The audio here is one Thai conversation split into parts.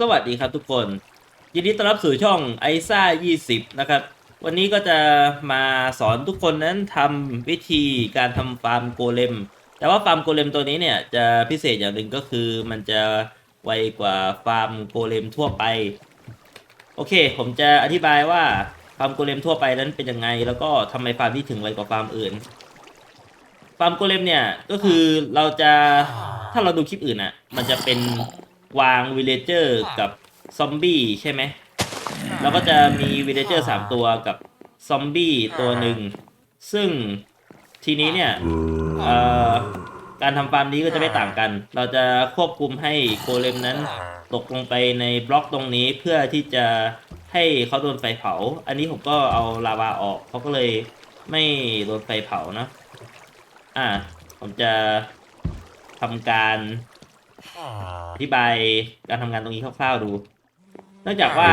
สวัสดีครับทุกคน ยินดีต้อนรับสู่ช่องไอซ่า20 นะครับ วันนี้ก็จะมาสอนทุกคนนั้นทำวิธีการทำฟาร์มโกเลม แต่ว่าฟาร์มโกเลมตัวนี้เนี่ยจะพิเศษอย่างหนึ่งก็คือมันจะไวกว่าฟาร์มโกเลมทั่วไป โอเค ผมจะอธิบายว่าฟาร์มโกเลมทั่วไปนั้นเป็นยังไง แล้วก็ทำไมฟาร์มที่ถึงไวกว่าฟาร์มอื่น ฟาร์มโกเลมเนี่ยก็คือเราจะถ้าเราดูคลิปอื่นอะ มันจะเป็น วางวิลเลเจอร์กับซอมบี้ใช่ไหม แล้วก็จะมีวิลเลเจอร์สามตัวกับซอมบี้ตัวหนึ่ง ซึ่งทีนี้เนี่ยเอ่อการทำฟาร์มนี้ก็จะไม่ต่างกัน เราจะควบคุมให้โกเลมนั้น ตกลงไปในบล็อกตรงนี้เพื่อที่จะให้เขาโดนไฟเผา อันนี้ผมก็เอาลาวาออกเขาก็เลยไม่โดนไฟเผานะ อ่า ผมจะทำการ อธิบายการทำงานตรงนี้คร่าวๆดูเนื่องจากว่า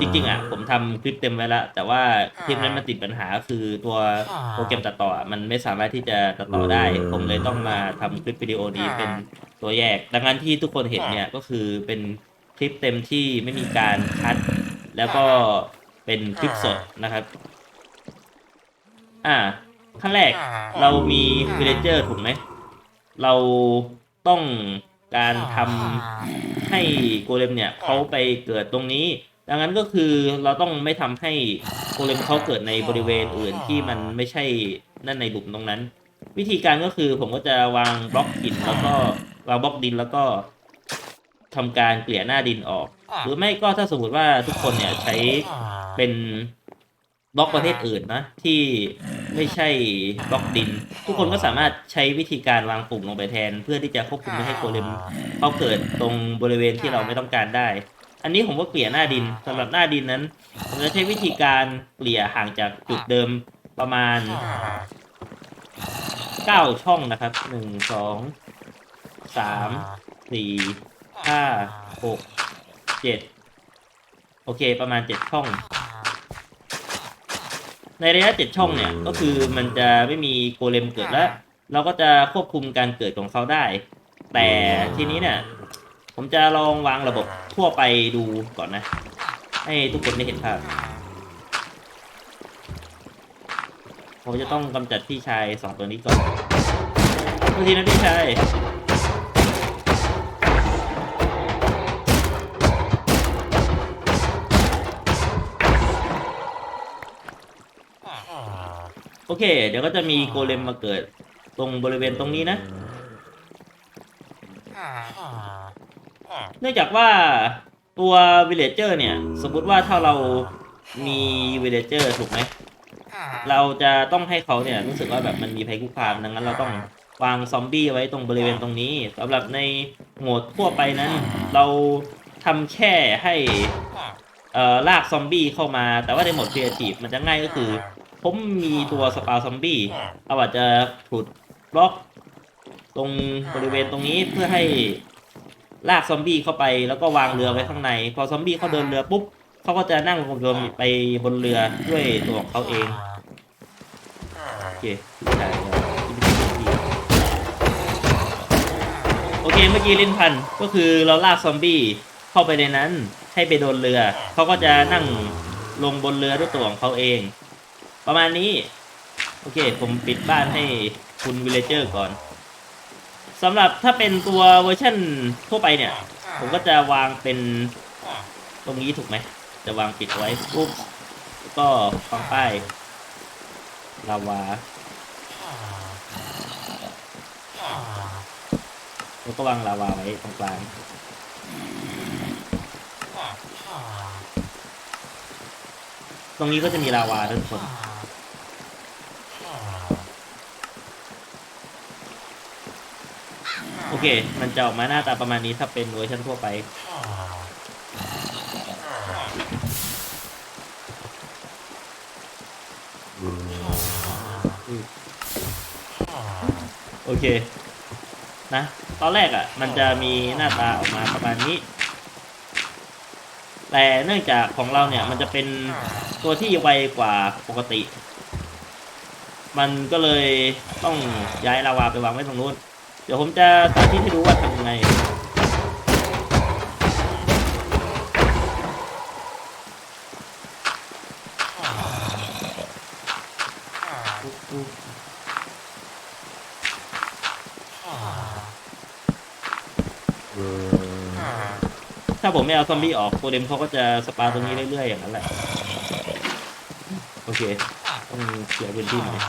จริงๆอะผมทำคลิปเต็มไว้แล้ว แต่ว่าคลิปนั้นมันติดปัญหาคือตัวโปรแกรมตัดต่ออะมันไม่สามารถที่จะตัดต่อได้ ผมเลยต้องมาทำคลิปวิดีโอนี้เป็นตัวแยก ดังนั้นที่ทุกคนเห็นเนี่ยก็คือเป็นคลิปเต็มที่ไม่มีการคัด แล้วก็เป็นคลิปสดนะครับ อ่าขั้นแรกเรามีวิลเลเจอร์ถูกไหม เราต้อง การทำให้โกเลมเนี่ยเขาไปเกิดตรงนี้ ดังนั้นก็คือเราต้องไม่ทำให้โกเลมเขาเกิดในบริเวณอื่นที่มันไม่ใช่นั่นในหลุมตรงนั้น วิธีการก็คือผมก็จะวางบล็อกหินแล้วก็วางบล็อกดินแล้วก็ทำการเกลี่ยหน้าดินออก หรือไม่ก็ถ้าสมมติว่าทุกคนเนี่ยใช้เป็นบล็อกประเภทอื่นนะที่ ไม่ใช่บล็อกดิน ทุกคนก็สามารถใช้วิธีการวางปุ่มลงไปแทน เพื่อที่จะควบคุมไม่ให้โกเลมเขาเกิดตรงบริเวณที่เราไม่ต้องการได้ อันนี้ผมก็เกลี่ยหน้าดินสำหรับหน้าดินนั้นผมจะใช้วิธีการเกลี่ยห่างจากจุดเดิมประมาณเก้าช่องนะครับหนึ่งสองสามสี่ห้าหกเจ็ดโอเค ประมาณเจ็ดช่อง ในระยะเจ็ดช่องเนี่ยก็คือมันจะไม่มีโกเลมเกิดแล้ว เราก็จะควบคุมการเกิดของเขาได้ แต่ทีนี้เนี่ย ผมจะลองวางระบบทั่วไปดูก่อนนะ ให้ทุกคนได้เห็นภาพผมจะต้องกำจัดพี่ชายสองตัวนี้ก่อนโทษทีนะพี่ชาย โอเค เดี๋ยวก็จะมีโกเลมมาเกิด ตรงบริเวณตรงนี้นะ เนื่องจากว่าตัววิลเลเจอร์เนี่ย สมมุติว่าถ้าเรามีวิลเลเจอร์ถูกไหม เราจะต้องให้เขาเนี่ยรู้สึกว่าแบบมันมีภัยคุกคามดังนั้นเราต้องวางซอมบี้ไว้ตรงบริเวณตรงนี้สำหรับในโหมดทั่วไปนั้น เราทำแค่ให้เอ่อลากซอมบี้เข้ามา แต่ว่าในโหมดครีเอทีฟมันจะง่ายก็คือ ผมมีตัวสปาซอมบี้เราอาจจะขุดบล็อก ตรงบริเวณตรงนี้เพื่อให้ลากซอมบี้เข้าไปแล้วก็วางเรือไว้ข้างใน พอซอมบี้เขาเดินเรือปุ๊บเขาก็จะนั่งลงเรือไปบนเรือด้วยตัวของเขาเองโอเคใช่โอเคเมื่อกี้ลิ้นพันก็คือเราลากซอมบี้เข้าไปในนั้นให้ไปโดนเรือเขาก็จะนั่งลงบนเรือด้วยตัวของเขาเอง ประมาณนี้ โอเค ผมปิดบ้านให้คุณวิลเลเจอร์ก่อนสำหรับถ้าเป็นตัวเวอร์ชันทั่วไปเนี่ย ผมก็จะวางเป็นตรงนี้ถูกไหม จะวางปิดไว้ปุ๊บก็ฟังป้ายลาวาแล้วก็วางลาวาไว้ตรงกลางตรงนี้ก็จะมีลาวาด้วยทุกคน โอเค มันจะออกมาหน้าตาประมาณนี้ถ้าเป็นเวอร์ชันทั่วไป โอเค นะ ตอนแรกอะ่ะ มันจะมีหน้าตาออกมาประมาณนี้ แต่เนื่องจากของเราเนี่ย มันจะเป็นตัวที่ไวกว่าปกติ มันก็เลยต้องย้ายลาวาไปวางไว้ตรงนู้น เดี๋ยวผมจะสาธิตให้ดูว่าทำยังไง ถ้าผมไม่เอาซอมบี้ออกโกเลมเขาก็จะสปาตรงนี้เรื่อยๆอย่างนั้นแหละ โอเค ต้องเคลียพื้นที่หน่อย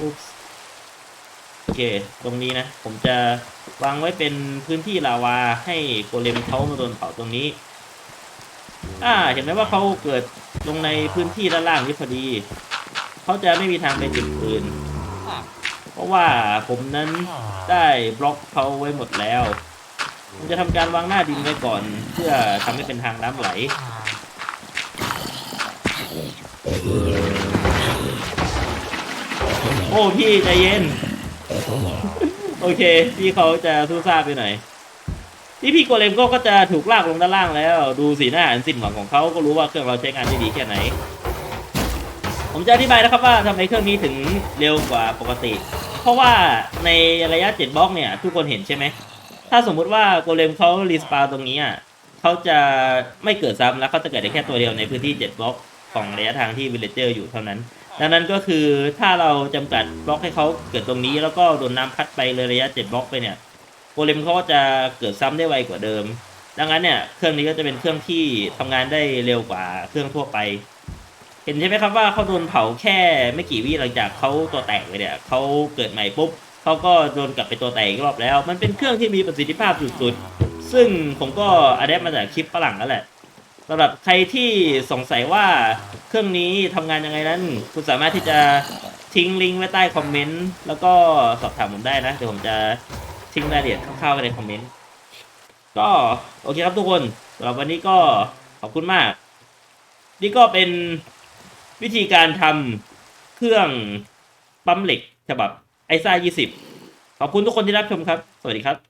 อุ๊บโอเค ตรงนี้นะ ผมจะวางไว้เป็นพื้นที่ลาวาให้โกเลมเขามาโดนเผาตรงนี้ อ่า เห็นไหมว่าเขาเกิดลงในพื้นที่ด้านล่างนี้พอดี เขาจะไม่มีทางไปจุดอื่น เพราะว่าผมนั้นได้บล็อกเขาไว้หมดแล้ว ผมจะทำการวางหน้าดินไว้ก่อน เพื่อทำให้เป็นทางน้ำไหล โอ้พี่ใจเย็น โอเค พี่เขาจะสู้ซ่าไปหน่อยที่พี่โกเลมก็ก็จะถูกลากลงด้านล่างแล้ว ดูสีหน้าอันสิ้นหวังของเขาก็รู้ว่าเครื่องเราใช้งานได้ดีแค่ไหน ผมจะอธิบายนะครับว่าทำไมเครื่องนี้ถึงเร็วกว่าปกติ เพราะว่าในระยะ7บล็อกเนี่ย ทุกคนเห็นใช่ไหม ถ้าสมมุติว่าโกเลมเขารีสปาตรงนี้อะเขาจะไม่เกิดซ้ำแล้วเขาจะเกิดได้แค่ตัวเดียวในพื้นที่7บล็อก ของระยะทางที่วิลเลเจอร์อยู่เท่านั้น ดังนั้นก็คือถ้าเราจำกัดบล็อกให้เขาเกิดตรงนี้ แล้วก็โดนน้ำพัดไปเลยระยะ 7 บล็อกไปเนี่ยโกเลมเขาก็จะเกิดซ้ำได้ไวกว่าเดิม ดังนั้นเนี่ยเครื่องนี้ก็จะเป็นเครื่องที่ทำงานได้เร็วกว่าเครื่องทั่วไป เห็นใช่ไหมครับว่าเขาโดนเผาแค่ไม่กี่วิหลังจากเขาตัวแตกไปเนี่ยเขาเกิดใหม่ปุ๊บเขาก็โดนกลับไปตัวแตกอีกรอบแล้ว มันเป็นเครื่องที่มีประสิทธิภาพสุดๆซึ่งผมก็อะแดปมาจากคลิปฝรั่งนั่นแหละ สำหรับใครที่สงสัยว่าเครื่องนี้ทำงานยังไงนั้น คุณสามารถที่จะทิ้งลิงก์ไว้ใต้คอมเมนต์แล้วก็สอบถามผมได้นะเดี๋ยวผมจะทิ้งรายละเอียดคร่าวๆไว้ในคอมเมนต์ก็โอเคครับทุกคนสำหรับวันนี้ก็ขอบคุณมาก นี่ก็เป็นวิธีการทำเครื่องปั๊มเหล็กฉบับไอซ่า 20 ขอบคุณทุกคนที่รับชมครับ สวัสดีครับ